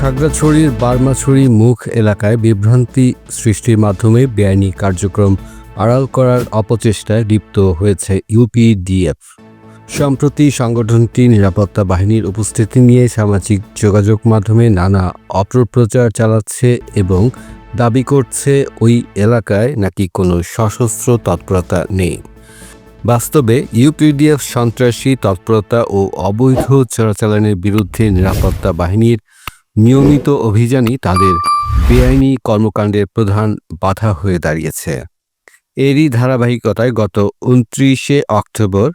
খাগড়াছড়ির বার্মাছড়ি মুখ এলাকায় বিভ্রান্তি সৃষ্টির মাধ্যমে বেআইনি কার্যক্রম আড়াল করার অপচেষ্টায় লিপ্ত হয়েছে ইউপিডিএফ। সম্প্রতি সংগঠনটি নিরাপত্তা বাহিনীর উপস্থিতি নিয়ে সামাজিক যোগাযোগ মাধ্যমে নানা অপপ্রচার চালাচ্ছে এবং দাবি করছে ওই এলাকায় নাকি কোনো সশস্ত্র তৎপরতা নেই। বাস্তবে ইউপিডিএফ সন্ত্রাসী তৎপরতা ও অবৈধ চোরাচালানের বিরুদ্ধে নিরাপত্তা বাহিনীর নিয়মিত অভিযানই তাদের বেআইনি কর্মকাণ্ডের প্রধান বাধা হয়ে দাঁড়িয়েছে। এরই ধারাবাহিকতায় গত উনত্রিশে অক্টোবর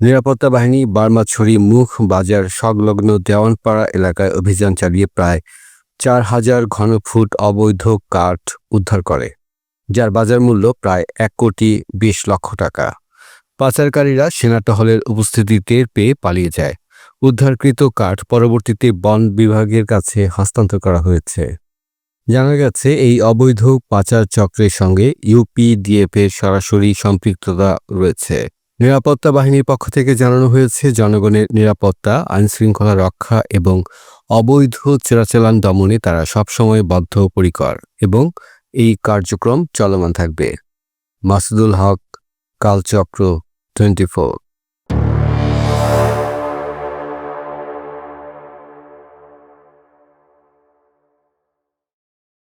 নিরাপত্তা বাহিনী বার্মাছড়ি মুখ বাজার সংলগ্ন দেওয়ানপাড়া এলাকায় অভিযান চালিয়ে প্রায় চার হাজার ঘনফুট অবৈধ কাঠ উদ্ধার করে, যার বাজার মূল্য প্রায় এক কোটি বিশ লক্ষ টাকা। পাচারকারীরা সেনা টহলের উপস্থিতি টের পেয়ে পালিয়ে যায়। উদ্ধারকৃত কাঠ পরবর্তীতে বন বিভাগের কাছে হস্তান্তর করা হয়েছে। জানা গেছে, এই অবৈধ পাচার চক্রের সঙ্গে ইউপিডিএফ এর সরাসরি সম্পৃক্ততা রয়েছে। নিরাপত্তা বাহিনীর পক্ষ থেকে জানানো হয়েছে, জনগণের নিরাপত্তা, আইনশৃঙ্খলা রক্ষা এবং অবৈধ চোরাচালান দমনে তারা সবসময় বদ্ধপরিকর এবং এই কার্যক্রম চলমান থাকবে। Masudul Haque, Kalchakra twenty four.